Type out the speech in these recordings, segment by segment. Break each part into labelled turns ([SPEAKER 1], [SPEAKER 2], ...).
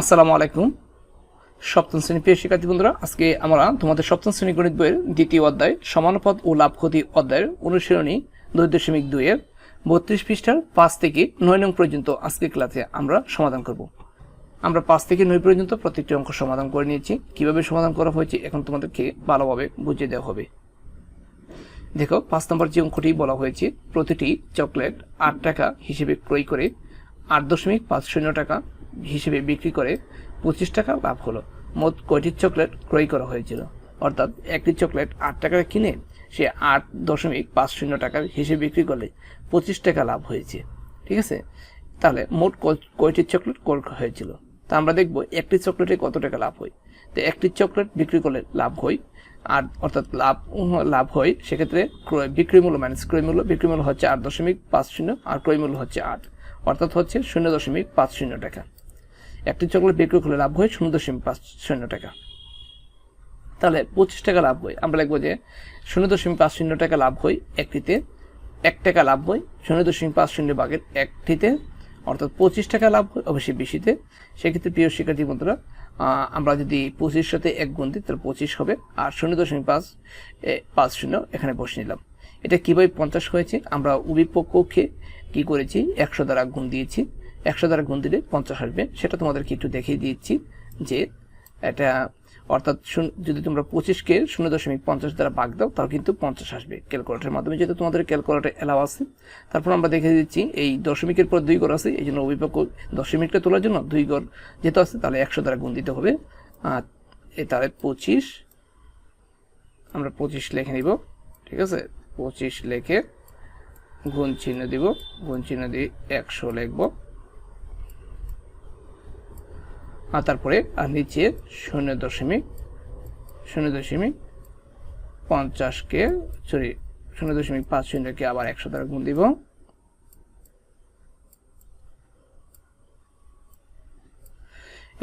[SPEAKER 1] আসসালামু আলাইকুম। সপ্তম শ্রেণি প্রিয় শিক্ষার্থী বন্ধুরা, আজকে আমরা তোমাদের সপ্তম শ্রেণি গণিত বইয়ের দ্বিতীয় অধ্যায়, সমানুপাত ও লাভ ক্ষতি অধ্যায়ের অনুশীলনী দুই দশমিক দুইয়ের বত্রিশ পৃষ্ঠার পাঁচ থেকে নয় নং পর্যন্ত আজকে ক্লাসে আমরা সমাধান করব। আমরা পাঁচ থেকে নয় পর্যন্ত প্রত্যেকটি অঙ্ক সমাধান করে নিয়েছি। কীভাবে সমাধান করা হয়েছে এখন তোমাদেরকে ভালোভাবে বুঝিয়ে দেওয়া হবে। দেখো, পাঁচ নম্বর যে অঙ্কটি বলা হয়েছে, প্রতিটি চকলেট আট টাকা হিসেবে ক্রয় করে আট দশমিক পাঁচ শূন্য টাকা হিসেবে বিক্রি করে পঁচিশ টাকা লাভ হলো। মোট কয়টি চকলেট ক্রয় করা হয়েছিল? অর্থাৎ একটি চকলেট আট টাকা কিনে সে আট দশমিক পাঁচ শূন্য টাকার হিসেবে বিক্রি করলে পঁচিশ টাকা লাভ হয়েছে। ঠিক আছে? তাহলে মোট কয়টি চকলেট ক্রয় করা হয়েছিল? তা আমরা দেখব একটি চকলেটে কত টাকা লাভ হয়। তো একটি চকলেট বিক্রি করলে লাভ হয়, আর অর্থাৎ লাভ লাভ হয় সেক্ষেত্রে ক্রয় বিক্রি মূল্য মাইনাস ক্রয় মূল্য বিক্রি মূল্য হচ্ছে আট দশমিক পাঁচ শূন্য, আর ক্রয় মূল্য হচ্ছে আট, অর্থাৎ হচ্ছে শূন্য দশমিক পাঁচ শূন্য টাকা। একটি চকলেট বিক্রি করলে লাভ হয় শূন্য দশমিক পাঁচ শূন্য টাকা। তাহলে পঁচিশ টাকা লাভ হয়। আমরা লিখব যে শূন্য দশমিক পাঁচ শূন্য টাকা লাভ হয় একটিতে, এক টাকা লাভ হয় শূন্য দশমিক পাঁচ শূন্য ভাগের একটিতে, অর্থাৎ পঁচিশ টাকা লাভ হয়, অবশ্যই বেশিতে। সেক্ষেত্রে প্রিয় শিক্ষার্থী বন্ধুরা আমরা যদি পঁচিশ সাথে এক গুণ দিই, তাহলে পঁচিশ হবে। আর শূন্য দশমিক পাঁচ পাঁচ শূন্য এখানে বসে নিলাম। এটা কীভাবে পঞ্চাশ হয়েছে? আমরা উভয় পক্ষকে কী করেছি? একশো দ্বারা গুণ দিয়েছি। একশো দ্বারা গুণ দিলে পঞ্চাশ আসবে। সেটা তোমাদেরকে একটু দেখিয়ে দিচ্ছি যে এটা, অর্থাৎ যদি তোমরা পঁচিশকে শূন্য দশমিক পঞ্চাশ দ্বারা ভাগ দাও তাহলে কিন্তু পঞ্চাশ আসবে ক্যালকুলেটারের মাধ্যমে। যেহেতু তোমাদের ক্যালকুলেটার এলাও আছে, তারপর আমরা দেখে দিচ্ছি এই দশমিকের পর দুই গড় আছে এই জন্য অভিপক্ষ দশমিকটা তোলার জন্য দুই গড় যেহেতু আছে, তাহলে একশো দ্বারা গুণ দিতে হবে। আর এ তাহলে পঁচিশ, আমরা পঁচিশ লেখে নিব, ঠিক আছে? পঁচিশ লেখে গুণ চিহ্ন দিব, গুণ চিহ্ন দিয়ে একশো লিখব। আর তারপরে আর নিচে শূন্য দশমিক শূন্য দশমিক পঞ্চাশকে সরি শূন্য দশমিক পাঁচ শূন্যকে আবার একশো দ্বারা গুণ দিব।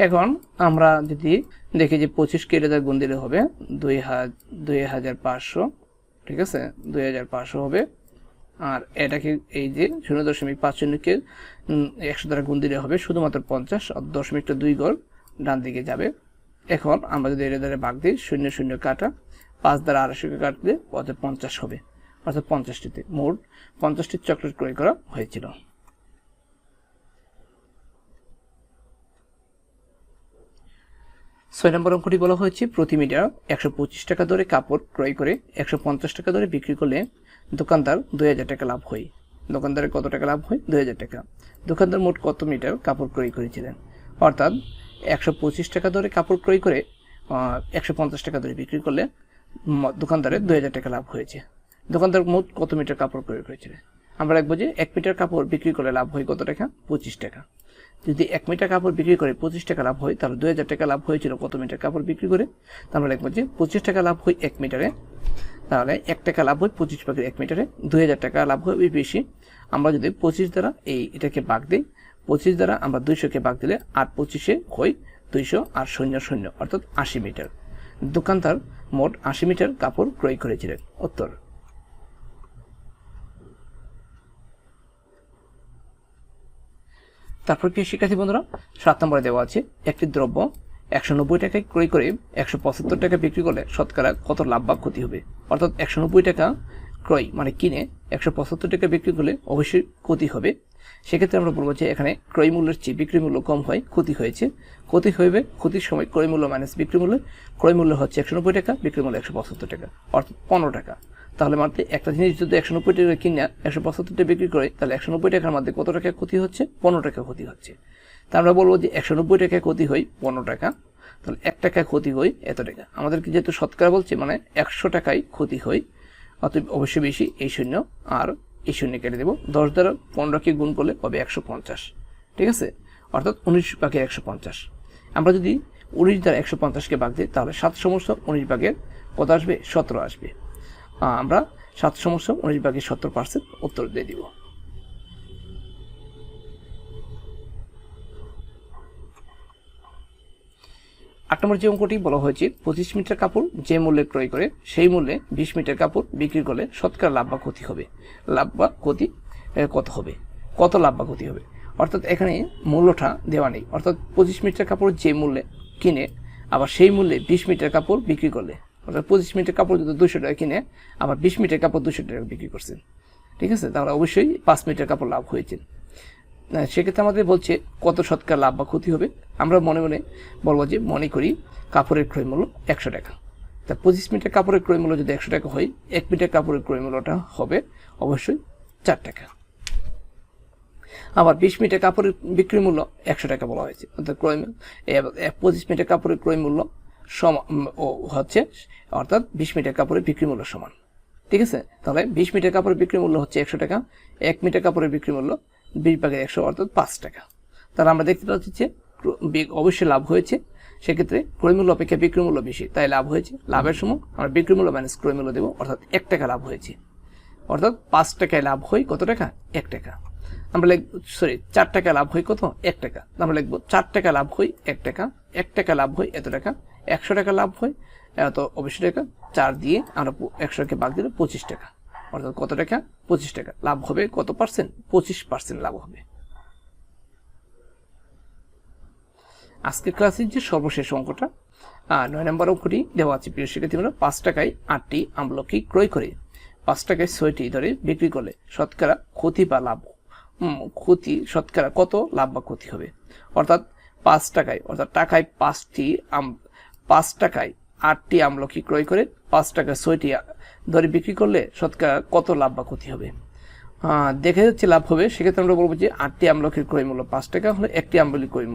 [SPEAKER 1] এখন আমরা যদি দেখি যে পঁচিশ কেটে দ্বারা গুণ দিলে হবে দুই হাজার পাঁচশো, ঠিক আছে? দুই হাজার পাঁচশো হবে। আর এটাকে এই যে শূন্য দশমিক পাঁচ শূন্যকে একশো দ্বারা গুণ দিলে হবে শুধুমাত্র পঞ্চাশ দশমিকটা দুই গড় ডান দিকে যাবে। এখন আমরা যদি এটা দ্বারা ভাগ দিই, শূন্য শূন্য কাটা, পাঁচ দ্বারা আড়াইশোকে কাটলে অর্থাৎ পঞ্চাশ হবে। অর্থাৎ পঞ্চাশটিতে মোট পঞ্চাশটি চকলেট ক্রয় করা হয়েছিল। ছয় নম্বর অঙ্কটি বলা হয়েছে, প্রতি মিটার একশো পঁচিশ টাকা ধরে কাপড় ক্রয় করে একশো পঞ্চাশ টাকা ধরে বিক্রি করলে দোকানদার দুই হাজার টাকা লাভ হয় দোকানদারের কত টাকা লাভ হয় দুই হাজার টাকা। দোকানদার মোট কত মিটার কাপড় ক্রয় করেছিলেন? অর্থাৎ একশো পঁচিশ টাকা ধরে কাপড় ক্রয় করে একশো পঞ্চাশ টাকা ধরে বিক্রি করলে দোকানদারের দুই হাজার টাকা লাভ হয়েছে। দোকানদার মোট কত মিটার কাপড় ক্রয় করেছিলেন? আমরা লিখব যে এক মিটার কাপড় বিক্রি করলে লাভ হয় কত টাকা? পঁচিশ টাকা। যদি এক মিটার কাপড় বিক্রি করে পঁচিশ টাকা লাভ হয় তাহলে দুই হাজার টাকা লাভ হয়েছিল কত মিটার কাপড় বিক্রি করে? আমরা লিখব যে পঁচিশ টাকা লাভ হয় এক মিটারে তাহলে এক টাকা লাভ হয় পঁচিশ ভাগের এক মিটারে। দুই হাজার টাকা লাভ হয় ওই বেশি। আমরা যদি পঁচিশ দ্বারা এই এটাকে ভাগ দিই, পঁচিশ দ্বারা আমরা দুইশোকে ভাগ দিলে আট পঁচিশে হয় দুইশো আর শূন্য শূন্য, অর্থাৎ আশি মিটার। দোকানদার মোট আশি মিটার কাপড় ক্রয় করেছিলেন। উত্তর। তারপর কি শিক্ষার্থী বন্ধুরা, সাত নম্বরে দেওয়া আছে একটি দ্রব্য একশো নব্বই টাকায় ক্রয় করে একশো পঁচাত্তর টাকা বিক্রি করলে শতকরা কত লাভ বা ক্ষতি হবে? অর্থাৎ একশো নব্বই টাকা ক্রয় মানে কিনে একশো পঁচাত্তর টাকা বিক্রি করলে অবশ্যই ক্ষতি হবে। সেক্ষেত্রে আমরা বলব যে এখানে ক্রয় মূল্যের চেয়ে বিক্রি মূল্য কম হয়, ক্ষতি হয়েছে। ক্ষতি হইবে ক্ষতির সময় ক্রয় মূল্য মাইনাস বিক্রি মূল্য। ক্রয় মূল্য হচ্ছে একশো নব্বই টাকা বিক্রি মূল্য একশো পঁচাত্তর টাকা, অর্থাৎ পনেরো টাকা। তাহলে মাত্র একটা জিনিস যদি একশো নব্বই টাকা কিনে একশো পঁচাত্তর টাকা বিক্রি করে, তাহলে একশো নব্বই টাকার মধ্যে কত টাকা ক্ষতি হচ্ছে? পনেরো টাকা ক্ষতি হচ্ছে। তা আমরা বলব যে একশো নব্বই টাকা ক্ষতি হয় পনেরো টাকা, তাহলে এক টাকায় ক্ষতি হয় এত টাকা। আমাদেরকে যেহেতু শতকরা বলছে মানে একশো টাকায় ক্ষতি হয়, অতএব অবশ্যই বেশি এই শূন্য আর এই শূন্য কেটে দেবো। দশ দ্বারা পনেরোকে গুণ করলে হবে একশো পঞ্চাশ। ঠিক আছে? অর্থাৎ উনিশ ভাগের একশো পঞ্চাশ। আমরা যদি উনিশ দ্বারা একশো পঞ্চাশকে ভাগ দিই, তাহলে সাত সমস্ত উনিশ ভাগের কত আসবে, সতেরো আসবে। আমরা সাত সমস্ত উনিশ ভাগের সত্তর পার্সেন্ট উত্তর দিয়ে দিব। আট নম্বর যে অঙ্কটি বলা হয়েছে, পঁচিশ মিটার কাপড় যে মূল্যে ক্রয় করে, সেই মূল্যে বিশ মিটার কাপড় বিক্রি করলে শতকরা লাভ বা ক্ষতি হবে। লাভ বা ক্ষতি কত হবে? কত লাভ বা ক্ষতি হবে? অর্থাৎ এখানে মূল্যটা দেওয়া নেই। অর্থাৎ পঁচিশ মিটার কাপড় যে মূল্যে কিনে, আবার সেই মূল্যে বিশ মিটার কাপড় বিক্রি করলে অর্থাৎ পঁচিশ মিটার কাপড় যদি দুশো টাকা কিনে, আবার বিশ মিটার কাপড় দুশো টাকা বিক্রি করছেন। ঠিক আছে? তাহলে অবশ্যই পাঁচ মিটার কাপড় লাভ হয়েছে। সেক্ষেত্রে আমাদের বলছে কত শতকরা লাভ বা ক্ষতি হবে? আমরা মনে মনে বলব যে মনে করি কাপড়ের ক্রয় মূল্য একশো টাকা। তা পঁচিশ মিটার কাপড়ের ক্রয় মূল্য যদি একশো টাকা হয়, এক মিটার কাপড়ের ক্রয় মূল্যটা হবে অবশ্যই চার টাকা। আবার বিশ মিটার কাপড়ের বিক্রি মূল্য একশো টাকা বলা হয়েছে। অর্থাৎ ক্রয় পঁচিশ মিটার কাপড়ের ক্রয় মূল্য হচ্ছে, অর্থাৎ বিশ মিটার কাপড়ের বিক্রি মূল্য সমান। ঠিক আছে? তাহলে বিশ মিটার কাপড়ের বিক্রি মূল্য হচ্ছে একশো টাকা, এক মিটার কাপড়ের বিক্রি মূল্য বিশ ভাগের একশো, অর্থাৎ পাঁচ টাকা। তাহলে আমরা দেখতে পাচ্ছি যে অবশ্যই লাভ হয়েছে। সেক্ষেত্রে ক্রয় মূল্য অপেক্ষা বিক্রি মূল্য বেশি, তাই লাভ হয়েছে। লাভের সময় আমরা বিক্রি মূল্য মাইনাস ক্রয় মূল্য দেবো, অর্থাৎ এক টাকা লাভ হয়েছে। অর্থাৎ পাঁচ টাকায় লাভ হয় কত টাকা? এক টাকা। আমরা লিখব সরি চার টাকা লাভ হয় কত? এক টাকা। আমরা লিখব, চার টাকা লাভ হয় এক টাকা এক টাকা লাভ হয় এত টাকা একশো টাকা লাভ হয় এত অবশ্যই টাকা। চার দিয়ে আমরা একশোকে বাদ দিলে পঁচিশ টাকা। অর্থাৎ কত টাকা? পঁচিশ টাকা। লাভ হবে কত পার্সেন্ট? পঁচিশ পার্সেন্ট লাভ হবে। আজকের ক্লাসের যে সর্বশেষ অঙ্কটা নয় নম্বর অঙ্কটি দেওয়া আছে প্রিয় শিক্ষার্থীরা পাঁচ টাকায় আটটি আমলকি ক্রয় করে, পাঁচ টাকায় ছয়টি ধরে বিক্রি করলে শতকরা ক্ষতি বা লাভ ক্ষতি, শতকরা কত? লাভ বা ক্ষতি হবে। অর্থাৎ পাঁচ টাকায়, অর্থাৎ টাকায় পাঁচটি আম পাঁচ টাকায় আটটি আমলকি ক্রয় করে পাঁচ টাকায় ছয়টি ধরে বিক্রি করলে শতকরা কত লাভ বা ক্ষতি হবে? দেখা যাচ্ছে লাভ হবে। সেক্ষেত্রে আমরা বলব যে আটটি আমলকির ক্রয় মূল্য পাঁচ টাকা হলে একটি আমলকি ক্রয়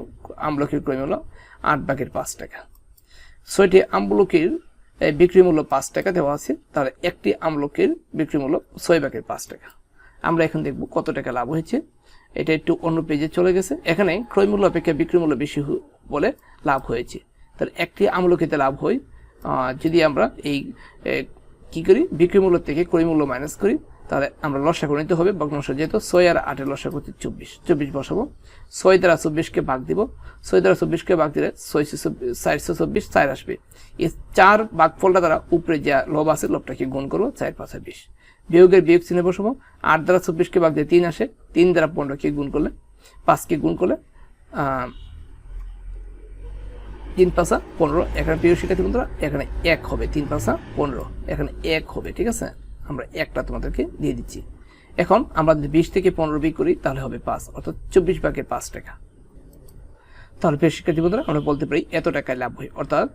[SPEAKER 1] আমলকির ক্রয় মূল্য আট ভাগের পাঁচ টাকা। ছয়টি আমলকির বিক্রি মূল্য পাঁচ টাকা দেওয়া আছে। তাহলে একটি আমলকির বিক্রি মূল্য ছয় ভাগের পাঁচ টাকা। আমরা এখন দেখব কত টাকা লাভ হয়েছে। এটা একটু অন্য পেজে চলে গেছে। এখানে ক্রয় মূল্য অপেক্ষা বিক্রি মূল্য বেশি বলে লাভ হয়েছে। তাহলে একটি আমলকিতে লাভ হয়। যদি আমরা এই কি করি? বিক্রি মূল্য থেকে ক্রয় মূল্য মাইনাস করি, তাহলে আমরা লসাগু নিতে হবে। ভগ্নাংশ যেহেতু ছয় আর আটের লসাগু হচ্ছে চব্বিশ। চব্বিশ বসাবো। ছয় দ্বারা চব্বিশকে ভাগ দিব। ছয় দ্বারা চব্বিশকে ভাগ দিলে ছয়শো চারশো চব্বিশ, চার আসবে। এই চার বাঘ ভাগফলটা দ্বারা উপরে যা লব আছে, লবটাকে গুণ করব, চার পাঁচ বিশ। বিয়োগের বিয়োগ চিহ্নে বসাবো। আট দ্বারা চব্বিশকে ভাগ দিয়ে তিন আসে। তিন দ্বারা পনেরোকে গুণ করলে পাঁচকে গুণ করলে তিন পাঁচা পনেরো, এখানে প্রিয় শিক্ষার্থী বন্ধুরা, এখানে এক হবে। তিন পাঁচা পনেরো, এখানে এক হবে, ঠিক আছে? আমরা একটা তোমাদেরকে দিয়ে দিচ্ছি। এখন আমরা যদি বিশ থেকে পনেরো বিক করি, তাহলে হবে পাঁচ, অর্থাৎ চব্বিশ ভাগের পাঁচ টাকা। তাহলে প্রিয় শিক্ষার্থী বন্ধুরা, আমরা বলতে পারি এত টাকায় লাভ হয়। অর্থাৎ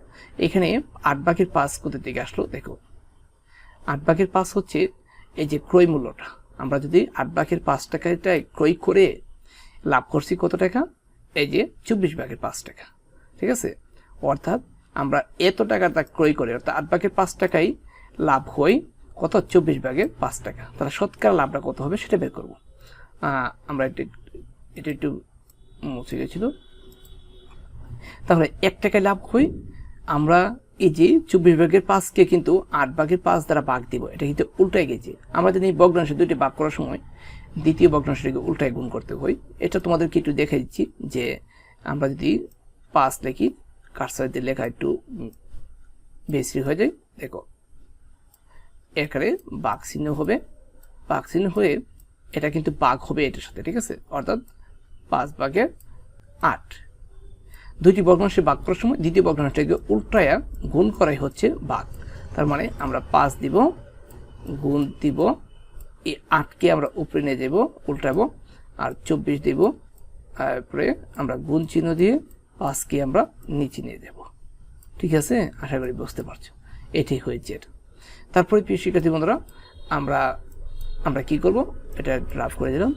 [SPEAKER 1] এখানে আট ভাগের পাঁচ কোথা থেকে আসলো? দেখো, আট ভাগের পাঁচ হচ্ছে এই যে ক্রয় মূল্যটা। আমরা যদি আট ভাগের পাঁচ টাকাটায় ক্রয় করে লাভ করছি কত টাকা? এই যে চব্বিশ ভাগের পাঁচ টাকা, ঠিক আছে? অর্থাৎ আমরা এত টাকা তা ক্রয় করি, অর্থাৎ আট ভাগের পাঁচ টাকাই লাভ হয় কত? চব্বিশ ভাগের পাঁচ টাকা। তাহলে শতকরা লাভটা কত হবে সেটা বের করব। আমরা এটা একটু মুছে গেছিল। তাহলে এক টাকায় লাভ হই, আমরা এই যে চব্বিশ ভাগের পাঁচকে কিন্তু আট ভাগের পাঁচ দ্বারা ভাগ দিব, এটা কিন্তু উল্টায় গেছে। আমরা যদি এই ভগ্নাংশ দুইটি ভাগ করার সময় দ্বিতীয় ভগ্নাংশটিকে উল্টায় গুণ করতে হই, এটা তোমাদেরকে একটু দেখে দিচ্ছি যে আমরা যদি পাঁচ লিখি কারসার দিয়ে লেখা একটু বেশি হয়ে যায়, দেখো। এখানে বাঘ চিহ্ন হবে। বাঘ চিহ্ন হয়ে এটা কিন্তু বাঘ হবে এটার সাথে, ঠিক আছে? অর্থাৎ পাঁচ ভাগের আট। দুইটি ভগ্নাংশে ভাগ করার সময় দ্বিতীয় ভগ্নাংশটাকে উল্টায়া গুণ করাই হচ্ছে ভাগ তার মানে আমরা পাঁচ দিব, গুণ দিব, এই আটকে আমরা উপরে নিয়ে যাব, উল্টাবো, আর চব্বিশ দিব, তারপরে আমরা গুণ চিহ্ন দিয়ে পাঁচকে আমরা নিচে নিয়ে যাব ঠিক আছে? আশা করি বুঝতে পারছ। এটাই হয়েছে এটা। তারপরে প্রিয় শিক্ষার্থী বন্ধুরা, আমরা আমরা কি করব? এটা লাভ করে দিলাম।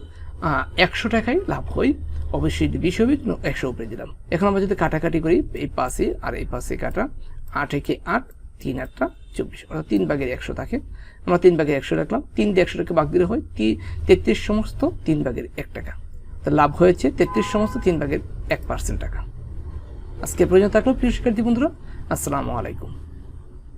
[SPEAKER 1] একশো টাকায় লাভ হয় অবশ্যই বিশ হবে একশো উপরে দিলাম। এখন আমরা যদি কাটাকাটি করি, এই পাশে আর এই পাশে কাটা, আট একে আট, তিন আটটা, চব্বিশ। অর্থাৎ তিন ভাগের একশো থাকে। আমরা তিন ভাগের একশো রাখলাম। তিন দিয়ে একশো টাকা ভাগ দিলে হয় তি- তেত্রিশ সমস্ত তিন ভাগের এক টাকা। তো লাভ হয়েছে তেত্রিশ সমস্ত তিন ভাগের এক পার্সেন্ট টাকা। আজকে প্রয়োজন থাকল প্রিয় শিক্ষার্থী বন্ধুরা আসসালামু আলাইকুম।